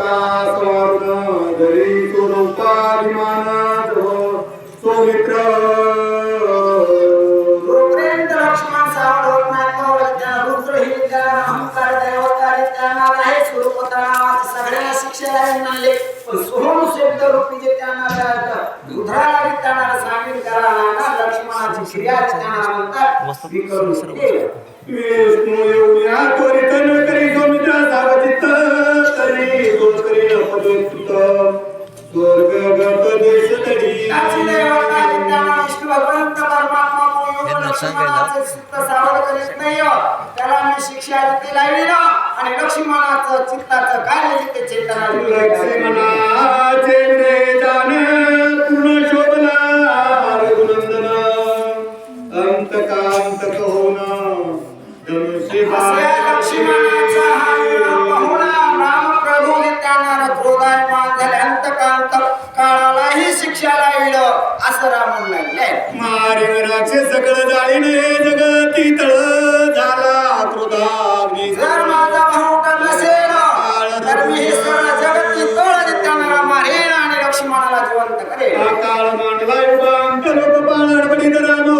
करता स्वर्ण जरी तो नौका विमानात हो तो मित्र सगळ्या शिक्षकांना सोहम शब्द रूपी जे त्यांना रुद्राला विकताना त्याला मी शिक्षा ना आणि लक्ष्मणाचं चित्ताचं कार्य जिथे काळालाही शिक्षा लाविलं असं रामन लागले मारे सगळं जाळीन जगती तळ झाला क्रोधाग्नी जर माझा भाऊ उठत नसेल तर मी हे सगळं जगत तोड मारेन आणि लक्ष्मणाला जिवंत करेन काळ मांडला युगांत लोक राम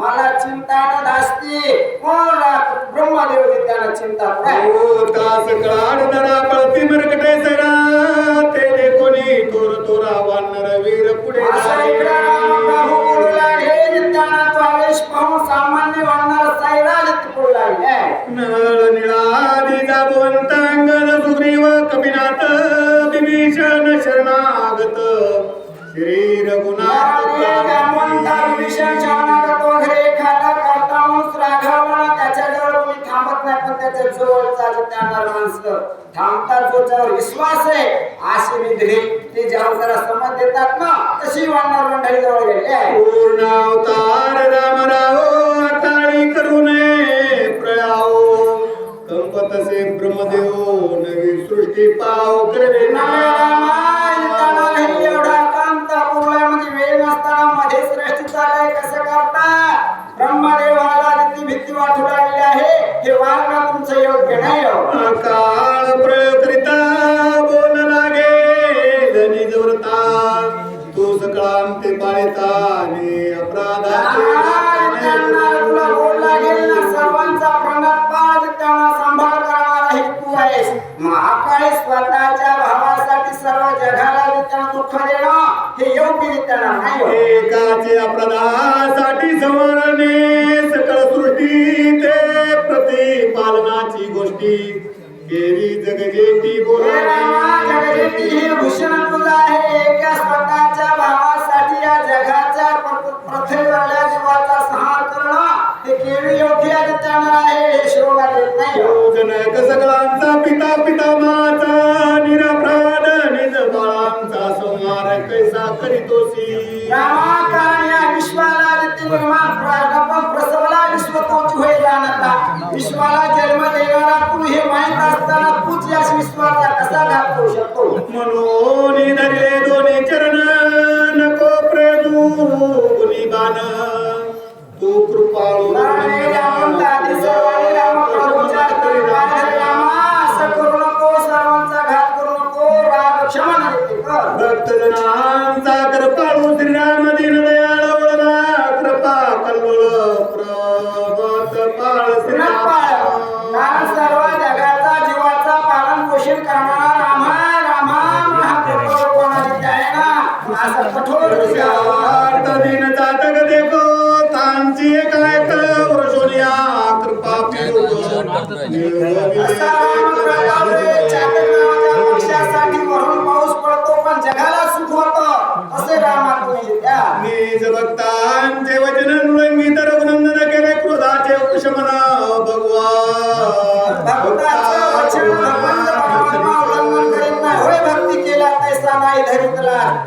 मला चिंता न धास्ती कोण ब्रह्मदेव त्याला चिंता पुढे ओ तास काळ धरा पळती मरकटे सरा. ते कोणी तोर तोरा वानर वीर पुढे सामान्य वानर साईराज बोलू लागले नळ निळादी जाबवंत अंगद सुग्रीव कपिनाथ विभीषण शरणागत श्री रघुनाथ विश्वास आहे. अशी निधी ते जेव्हा जरा समज देतात ना तशी वाढणार मंडळी जवळ गेले. पूर्ण अवतार राम राव काळी करू नये प्रयाओ. कंपतसे ब्रह्मदेव नवी सृष्टी पाव करवे एवढा म्हणजे वेळ नसताना मध्ये श्रेष्ठ चालय कसं करता? ब्रह्मदेवाला जितकी भीती वाटू लागली आहे. हे वागणं तुमचं योग्य नाही हो. काळ प्रयोग करिता बोल लागे निजवरता तू सकळांते पाळता आणि अपराधाचे सर्वांचा प्राणात पाळ त्यांना सांभाळ करणारा हे तू आहेस. महाकाळी स्वतःच्या भावासाठी सर्व जगाला त्यांना दुःख देणं हे योग्य त्यांना नाही हो. एकाचे अपराधासाठी समरणे सकळ सृष्टी ते प्रतिपालनाची गोष्टी. केली जगजेती रामा, जगजेती हे भूषण तुझं आहे. एका स्वतःच्या भावासाठी या जगाच्या प्र- पृथ्वीवरल्या जीवाचा संहार करणं. हे केवळ योग्य त्यांना आहे हे देत नाही. जनक सगळांचा पिता पितामाचा निरपराध करीतोसी. या विश्वाला रीती निर्माण प्र- आपण प्रसवला विश्व तोच होय जाणता. विश्वाला जन्म देणारा तू हे माहीत असताना तूच या विश्वाचा कसा घात करू शकतो? म्हणून धरले दोन्ही चरण नको प्रभू गुणी बाण तू कृपाळू सर्व जगाचा जीवाचा पालन पोषण करणारा रामा रामा महाप्रभू कोणाची आहे ना कठोर दिन जातक देखो तांची काय कृपा असा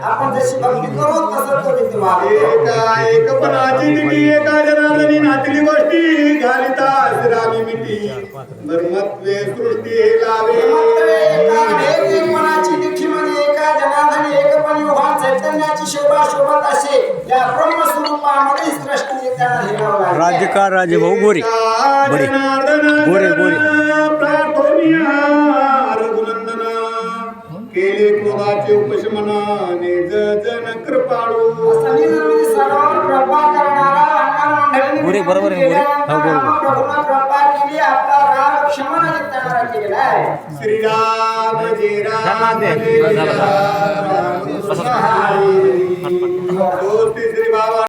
आपण जशी भक्ती करू तसं तो नीती एका एकपणाची दिटी एका जनार्दनी नातली गोष्टी घालिता श्रामी मिटी धर्मत्वे सृष्टी लावे दिठी म्हणजे एका जनार्दनी एकपणी उभा चैतन्याची शोभा शोभत असे. या ब्रह्मस्वरूपामध्ये सृष्टी त्यांना राज्यकार राजेभाऊ गोरे. बडे गोरे, गोरे. केले क्रोधाचे उपशमन निज जन कृपाळू. गोरे, बरोबर आहे, गोरे. हो, बरोबर. श्रीराम जय राम जय राम श्री बाबा.